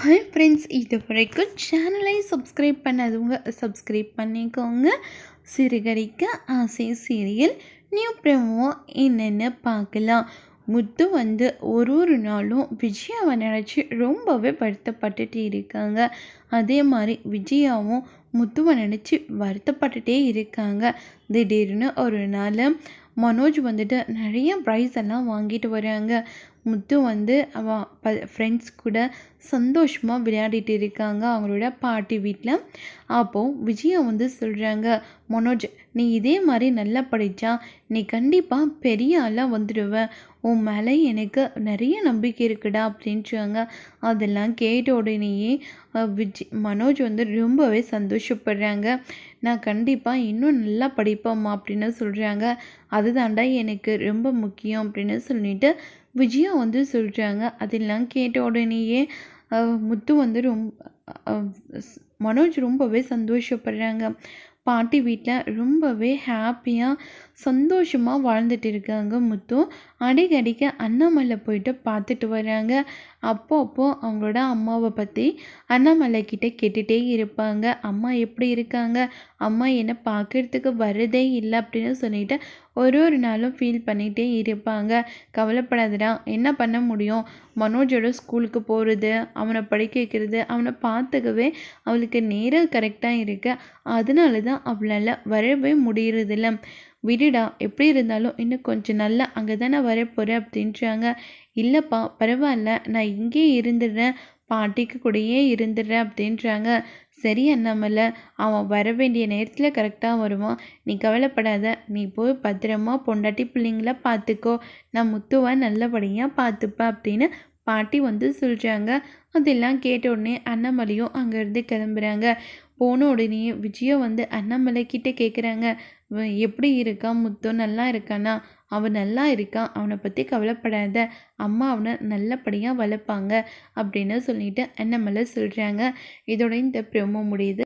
Hi friends இது வரைக்கும் சேனலை சப்ஸ்கிரைப் பண்ணாதவங்க சப்ஸ்கிரைப் பண்ணிக்கோங்க. சிறுகரிக்க ஆசை சீரியல் நியூ ப்ரெமோ என்னென்னு பார்க்கலாம்? முத்து வந்து ஒரு ஒரு நாளும் விஜயாவை நினச்சி ரொம்பவே வருத்தப்பட்டுட்டு இருக்காங்க. அதே மாதிரி விஜயாவும் முத்துவை நினச்சி வருத்தப்பட்டுட்டே இருக்காங்க. திடீர்னு ஒரு நாள் மனோஜ் வந்துட்டு நிறைய ப்ரைஸ் எல்லாம் வாங்கிட்டு வராங்க. முத்து வந்து அவன் ப ஃப்ரெண்ட்ஸ் கூட சந்தோஷமாக விளையாடிட்டு இருக்காங்க அவங்களோட பாட்டி வீட்டில் அப்போது விஜயா வந்து சொல்கிறாங்க மனோஜ் நீ இதே மாதிரி நல்லா படித்தா நீ கண்டிப்பாக பெரிய ஆளாக வந்துடுவ உன் மேலே எனக்கு நிறைய நம்பிக்கை இருக்குடா அப்படின்றாங்க. அதெல்லாம் கேட்ட உடனேயே விஜய் மனோஜ் வந்து ரொம்பவே சந்தோஷப்படுறாங்க. நான் கண்டிப்பாக இன்னும் நல்லா படிப்போம்மா அப்படின்னு சொல்கிறாங்க அதுதாண்டா எனக்கு ரொம்ப முக்கியம் அப்படின்னு சொல்லிட்டு விஜயா வந்து சொல்கிறாங்க அதெல்லாம் கேட்ட உடனேயே முத்து வந்து ரொம்ப மனோஜ் ரொம்பவே சந்தோஷப்படுறாங்க. பாட்டி வீட்டில் ரொம்பவே ஹாப்பியாக சந்தோஷமாக வாழ்ந்துட்டு இருக்காங்க முத்து. அடிக்கடிக்க அண்ணாமலை போயிட்டு பார்த்துட்டு வராங்க. அப்போ அப்போ அவங்களோட அம்மாவை பற்றி அண்ணாமலை கிட்டே கேட்டுகிட்டே இருப்பாங்க. அம்மா எப்படி இருக்காங்க? அம்மா என்னை பார்க்கறதுக்கு வரதே இல்லை அப்படின்னு சொல்லிட்டு ஒரு ஒரு நாளும் ஃபீல் பண்ணிகிட்டே இருப்பாங்க. கவலைப்படாதடா என்ன பண்ண முடியும்? மனோஜோட ஸ்கூலுக்கு போகிறது அவனை படிக்க வைக்கிறது அவனை பார்த்துக்கவே அவளுக்கு நேரம் கரெக்டாக இருக்குது அதனால தான் அவளால் வரவே முடியறதில்ல. விடுடா எப்படி இருந்தாலும் இன்னும் கொஞ்சம் நல்லா அங்கே தானே வரப்போகிறேன் அப்படின்றாங்க. இல்லைப்பா பரவாயில்ல நான் இங்கேயே இருந்துடுறேன் பாட்டிக்கு கூடயே இருந்துடுறேன் அப்படின்றாங்க. சரி அண்ணாமலை அவன் வர வேண்டிய நேரத்தில் கரெக்டாக வருவான். நீ கவலைப்படாத நீ போய் பத்திரமா பொண்டாட்டி பிள்ளைங்கள பார்த்துக்கோ. நான் முத்துவை நல்லபடியாக பார்த்துப்பேன் அப்படின்னு பாட்டி வந்து சொல்கிறாங்க அதெல்லாம் கேட்ட உடனே அண்ணாமலையும் அங்கேருந்து கிளம்புறாங்க. போன உடனே விஜயம் வந்து அண்ணாமலை கிட்டே கேட்குறாங்க எப்படி இருக்கான் முத்து நல்லா இருக்கானா? அவன் நல்லா இருக்கான் அவனை பற்றி கவலைப்படாத. அம்மா அவனை நல்லபடியாக வளர்ப்பாங்க. அப்படின்னு சொல்லிட்டு அண்ணாமலை சொல்கிறாங்க இதோட இந்த ப்ரோமோ முடியுது.